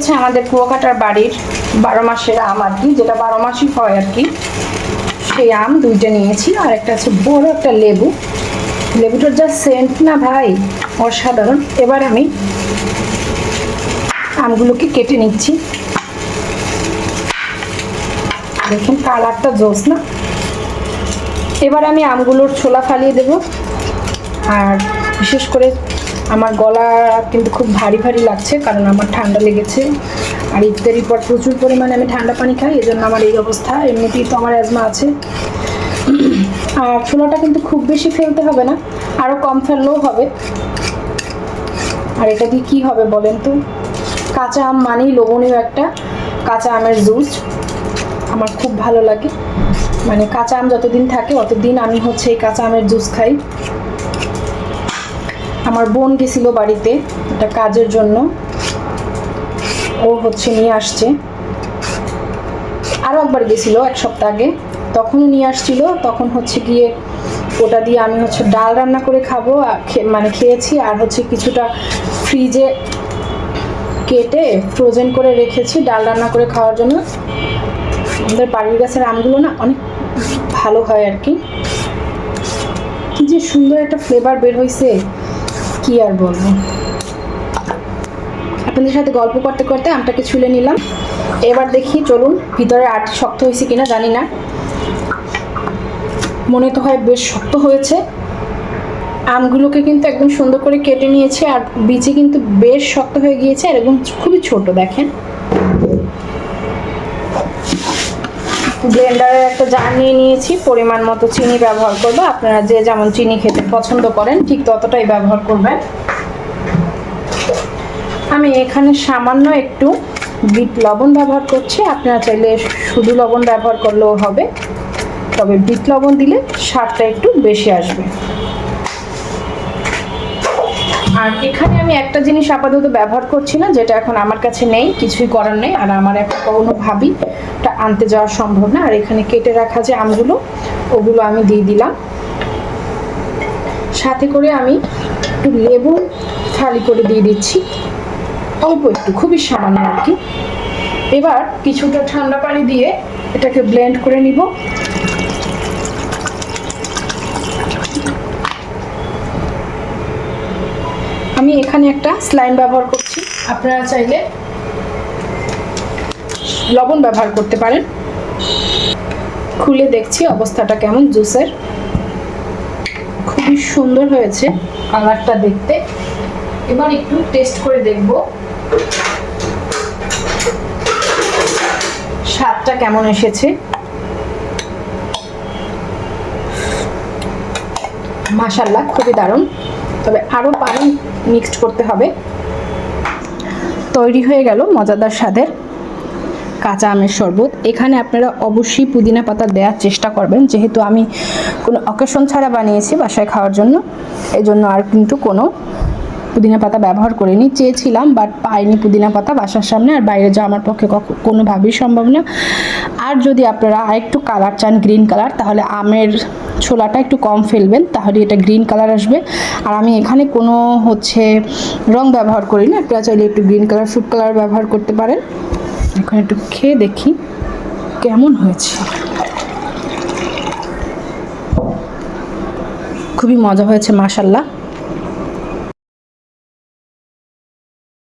হচ্ছে আমাদের কুয়াকাটার বাড়ির বারো মাসের আম আর কি, যেটা বারো মাসই হয় আর কি। সেই আম দুইটা নিয়েছি, আর একটা আছে বড় একটা লেবু। লেবুটার যা সেন্ট না ভাই, অসাধারণ। এবার আমি আমগুলোকে কেটে নিচ্ছি। দেখুন কালারটা জোস না? এবার আমি আমগুলোর ছোলা ফালিয়ে দেব। আর বিশেষ করে আমার গলা কিন্তু খুব ভারী ভারী লাগছে, কারণ আমার ঠান্ডা লেগেছে। আর ইফতারির পর প্রচুর পরিমাণে আমি ঠান্ডা পানি খাই এই জন্য আমার এই অবস্থা। এমনিতেই তো আমার অ্যাজমা আছে। আর ছোলাটা কিন্তু খুব বেশি ফেলতে হবে না আরও কম ফেললেও হবে। আর এটা দিয়ে কী হবে বলেন তো? কাঁচা আম মানেই লবণীয় একটা কাঁচা আমের জুস। আমার খুব ভালো লাগে। মানে কাঁচা আম যতদিন থাকে, অতদিন আমি হচ্ছে এই কাঁচা আমের জুস খাই। আমার বোন গেছিল বাড়িতে একটা কাজের জন্য। ও হচ্ছে নিয়ে আসছে। আরও একবার গেছিল এক সপ্তাহ আগে। তখনও নিয়ে আসছিল, তখন হচ্ছে গিয়ে ওটা দিয়ে আমি হচ্ছে ডাল রান্না করে খাব মানে খেয়েছি, আর হচ্ছে কিছুটা ফ্রিজে কেটে ফ্রোজেন করে রেখেছি ডাল রান্না করে খাওয়ার জন্য। আমাদের বাড়ির গাছের আমগুলো না অনেক ভালো হয় আর কি। কি যে সুন্দর একটা ফ্লেভার বের হয়েছে কি আর বলব? আপনাদের সাথে গল্প করতে করতে আমটাকে ছুলে নিলাম। এবার দেখি চলুন ভিতরে আট শক্ত হয়েছে কিনা জানি না। মনে তো হয় বেশ শক্ত হয়েছে। আমগুলোকে কিন্তু একদম সুন্দর করে কেটে নিয়েছে আর বিচি কিন্তু বেশ শক্ত হয়ে গিয়েছে আর একদম খুবই ছোট, দেখেন। ব্লেন্ডারের একটা জার নিয়ে নিয়েছি, পরিমাণ মতো চিনি ব্যবহার করব। আপনারা যে যেমন চিনি খেতে পছন্দ করেন, ঠিক ততটাই ব্যবহার করবেন। আমি এখানে সামান্য একটু বিট লবণ ব্যবহার করছি। আপনারা চাইলে শুধু লবণ ব্যবহার করলেও হবে। তবে বিট লবণ দিলে স্বাদটা একটু বেশি আসবে। আর এখানে আমি একটা জিনিস আপাতত ব্যবহার করছি না, যেটা এখন আমার কাছে নেই, কিছুই করার নেই, আর আমার এখন কোনো ভাবি ওটা আনতে যাওয়া সম্ভব না। আর এখানে কেটে রাখা যে আমগুলো, ওগুলো আমি দিয়ে দিলাম। সাথে করে আমি একটু লেবু ফালি করে দিয়ে দিচ্ছি, অল্প একটু, খুবই সামান্য আর কি। এবার কিছুটা ঠান্ডা পানি দিয়ে এটাকে ব্লেন্ড করে নিব। আমি এখানে একটা স্লাইন ব্যবহার করছি। আপনারা চাইলে লবণ ব্যবহার করতে পারেন। খুলে দেখছি অবস্থাটা কেমন, জুসের। খুবই সুন্দর হয়েছে কালারটা দেখতে। এবার একটু টেস্ট করে দেখব। স্বাদটা কেমন এসেছে? মাশাল্লাহ খুবই দারুণ। তবে আরও পানি মিক্সড করতে হবে। তৈরি হয়ে গেল মজাদার স্বাদের কাঁচা আমের শরবত। এখানে আপনারা অবশ্যই পুদিনা পাতা দেওয়ার চেষ্টা করবেন। যেহেতু আমি কোনো অকেশন ছাড়া বানিয়েছি বাসায় খাওয়ার জন্য, এজন্য আর কিন্তু কোনো পুদিনা পাতা ব্যবহার করিনি, চেয়েছিলাম বাট পাইনি পুদিনা পাতা বাসার সামনে, আর বাইরে যাওয়া আমার পক্ষে কোনোভাবেই সম্ভব না। আর যদি আপনারা আরেকটু কালার চান গ্রিন কালার তাহলে আমের ছোলাটা একটু কম ফেলবেন, তাহলে এটা গ্রিন কালার আসবে। আর আমি এখানে কোনো হচ্ছে রং ব্যবহার করি না আপনারা চাইলে একটু গ্রিন কালার ফুড কালার ব্যবহার করতে পারেন। এখন একটু খেয়ে দেখি কেমন হয়েছে। খুবই মজা হয়েছে মাশাল্লাহ